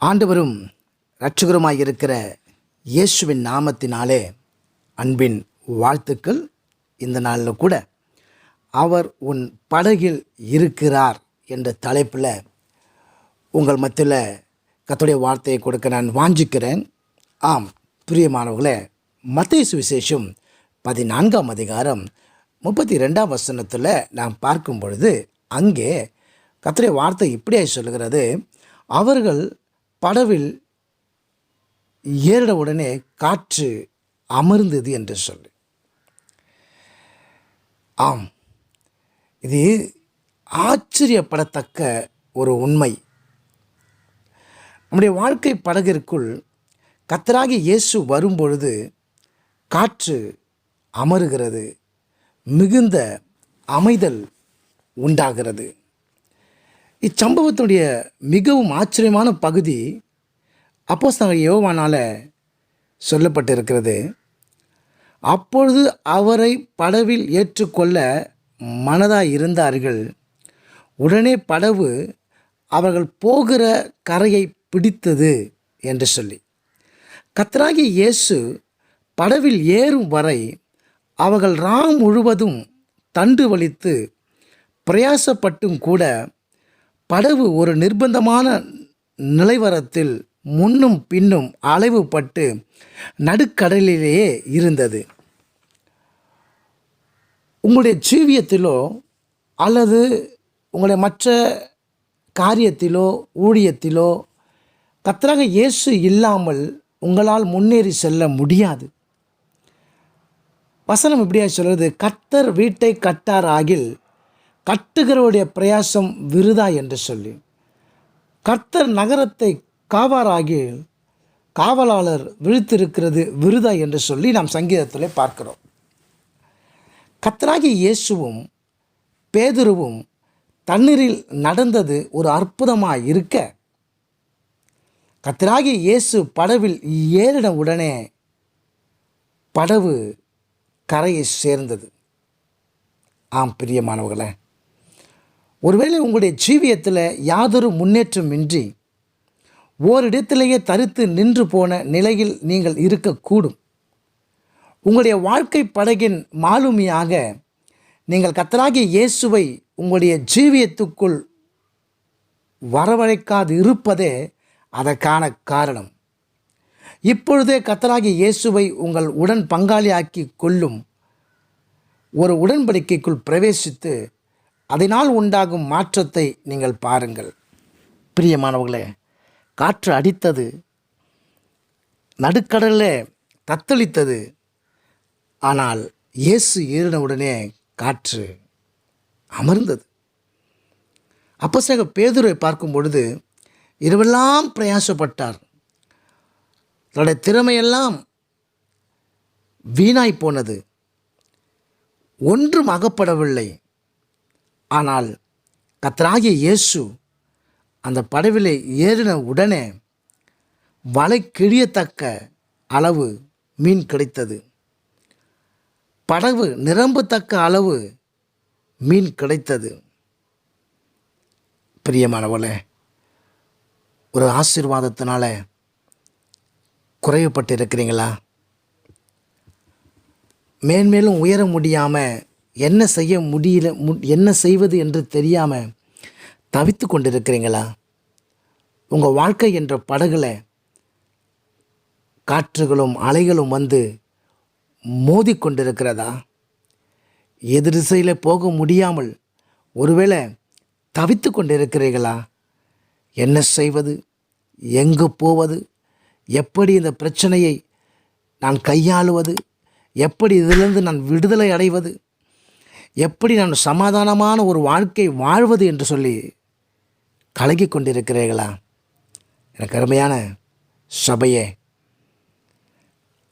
ஆண்டவரும் இரட்சகருமாயிருக்கிற இயேசுவின் நாமத்தினாலே அன்பின் வாழ்த்துக்கள். இந்த நாளில் கூட அவர் உன் படகில் இருக்கிறார் என்ற தலைப்பில் உங்கள் மத்தியில் கத்துடைய வார்த்தையை கொடுக்க நான் வாஞ்சிக்கிறேன். ஆம் பிரியமானவர்களே மத்திய சுவிசேஷம் பதினான்காம் அதிகாரம் முப்பத்தி ரெண்டாம் வசனத்தில் நாம் பார்க்கும் பொழுது அங்கே கர்த்தருடைய வார்த்தை இப்படியே சொல்கிறது அவர்கள் படவில் ஏறிட உடனே காற்று அமர்ந்தது என்று சொல்லு. ஆம் இது ஆச்சரியப்படத்தக்க ஒரு உண்மை. நம்முடைய வாழ்க்கை படகிற்குள் கத்தராகி இயேசு வரும்பொழுது காற்று அமருகிறது மிகுந்த அமைதல் உண்டாகிறது. இச்சம்பவத்துடைய மிகவும் ஆச்சரியமான பகுதி அப்போஸ்தலர் யோவானால் சொல்லப்பட்டிருக்கிறது. அப்பொழுது அவரை படவில் ஏற்றுக்கொள்ள மனதாக இருந்தார்கள். உடனே படவு அவர்கள் போகிற கரையை பிடித்தது என்று சொல்லி. கத்ராகி இயேசு படவில் ஏறும் வரை அவர்கள் ராம் முழுவதும் தண்டு வலித்து பிரயாசப்பட்டும் கூட படகு ஒரு நிர்பந்தமான நிலைவரத்தில் முன்னும் பின்னும் அலைவுபட்டு நடுக்கடலிலேயே இருந்தது. உங்களுடைய ஜீவியத்திலோ அல்லது உங்களுடைய மற்ற காரியத்திலோ ஊழியத்திலோ கத்தராக இயேசு இல்லாமல் உங்களால் முன்னேறி செல்ல முடியாது. வசனம் இப்படியா சொல்கிறது கத்தர் வீட்டை கட்டார் ஆகில் கட்டுகிறவருடைய பிரயாசம் விருதா என்று சொல்லி. கர்த்தர் நகரத்தை காவாராகி காவலாளர் விழித்திருக்கிறது விருதா என்று சொல்லி நாம் சங்கீதத்தில் பார்க்கிறோம். கத்தராகி இயேசுவும் பேதுருவும் தண்ணீரில் நடந்தது ஒரு அற்புதமாக இருக்க. கத்தராகி இயேசு படவில் ஏறின உடனே படவு கரையை சேர்ந்தது. ஆம் பிரியமானவர்களே ஒருவேளை உங்களுடைய ஜீவியத்தில் யாதொரு முன்னேற்றமின்றி ஓரிடத்திலேயே தரித்து நின்று போன நிலையில் நீங்கள் இருக்கக்கூடும். உங்களுடைய வாழ்க்கை படகின் மாலுமியாக நீங்கள் கத்தராகிய இயேசுவை உங்களுடைய ஜீவியத்துக்குள் வரவழைக்காது இருப்பதே அதற்கான காரணம். இப்பொழுதே கத்தராகிய இயேசுவை உங்கள் உடன் பங்காளியாக்கி கொள்ளும் ஒரு உடன்படிக்கைக்குள் பிரவேசித்து அதனால் உண்டாகும் மாற்றத்தை நீங்கள் பாருங்கள். பிரியமானவர்களே காற்று அடித்தது நடுக்கடலில் தத்தளித்தது. ஆனால் இயேசு ஏறினவுடனே காற்று அமர்ந்தது. அப்போசேக பேதுரை பார்க்கும் பொழுது இரவெல்லாம் பிரயாசப்பட்டார். தன்னுடைய திறமையெல்லாம் வீணாய் போனது. ஒன்றும் அகப்படவில்லை. ஆனால் கத்தராகிய இயேசு அந்த படவிலை ஏறின உடனே வலை கிழியத்தக்க அளவு மீன் கிடைத்தது. படவு நிரம்பத்தக்க அளவு மீன் கிடைத்தது. பிரியமானவளே ஒரு ஆசீர்வாதத்தினால குறைவுபட்டு இருக்கிறீங்களா மேன்மேலும் உயர முடியாமல் என்ன செய்ய முடியல மு என்ன செய்வது என்று தெரியாமல் தவித்து கொண்டிருக்கிறீங்களா? உங்கள் வாழ்க்கை என்ற படகுல காற்றுகளும் அலைகளும் வந்து மோதி கொண்டிருக்கிறதா? எதிர் திசையில் போக முடியாமல் ஒருவேளை தவித்து கொண்டிருக்கிறீர்களா? என்ன செய்வது? எங்கு போவது? எப்படி இந்த பிரச்சனையை நான் கையாளுவது? எப்படி இதிலிருந்து நான் விடுதலை அடைவது? எப்படி நான் சமாதானமான ஒரு வாழ்க்கை வாழ்வது என்று சொல்லி கலகி கொண்டிருக்கிறீர்களா? எனக்கு அருமையான சபையே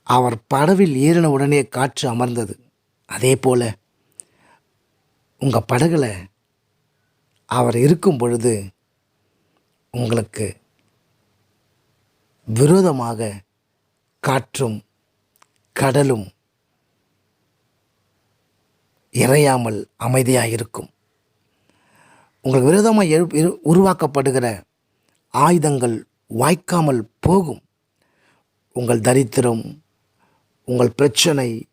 அவர் படவில் ஏறின உடனே காற்று அமர்ந்தது. அதே போல் உங்கள் படகுல அவர் இருக்கும் பொழுது உங்களுக்கு விரோதமாக காற்றும் கடலும் இறையாமல் அமைதியாக இருக்கும் உங்களுக்கு விரோதமாக எழு உருவாக்கப்படுகிற ஆயுதங்கள் வாய்க்காமல் போகும். உங்கள் தரித்திரம் உங்கள் பிரச்சனை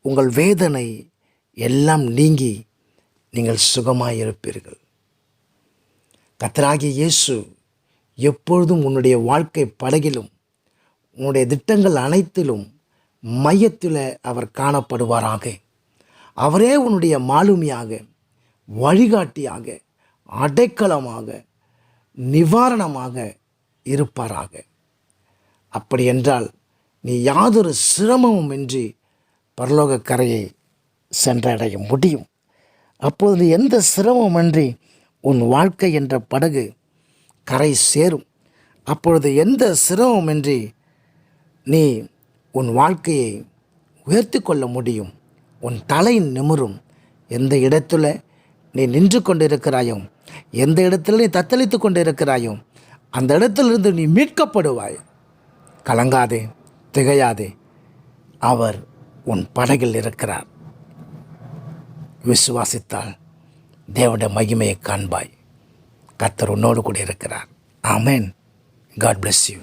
உங்கள் வேதனை எல்லாம் நீங்கி நீங்கள் சுகமாக இருப்பீர்கள் கத்தராகிய இயேசு எப்பொழுதும் உன்னுடைய வாழ்க்கை படகிலும் உன்னுடைய திட்டங்கள் அனைத்திலும் மையத்தில் அவர் காணப்படுவாராக. அவரே உன்னுடைய மாலுமியாக வழிகாட்டியாக அடைக்கலமாக நிவாரணமாக இருப்பாராக. அப்படியென்றால் நீ யாதொரு சிரமமும் இன்றி பரலோக கரையை சென்றடைய முடியும். அப்போது எந்த சிரமமின்றி உன் வாழ்க்கை என்ற படகு கரை சேரும். அப்பொழுது எந்த சிரமமின்றி நீ உன் வாழ்க்கையை உயர்த்தி கொள்ள முடியும். உன் தலை நிமிரும். எந்த இடத்துல நீ நின்று கொண்டிருக்கிறாயோ எந்த இடத்துல நீ தத்தளித்து கொண்டிருக்கிறாயோ அந்த இடத்திலிருந்து நீ மீட்கப்படுவாய். கலங்காதே திகையாதே. அவர் உன் படகில் இருக்கிறார். விசுவாசித்தால் தேவனுடைய மகிமையை காண்பாய். கத்தர் உன்னோடு கூட இருக்கிறார் ஆமேன். God bless you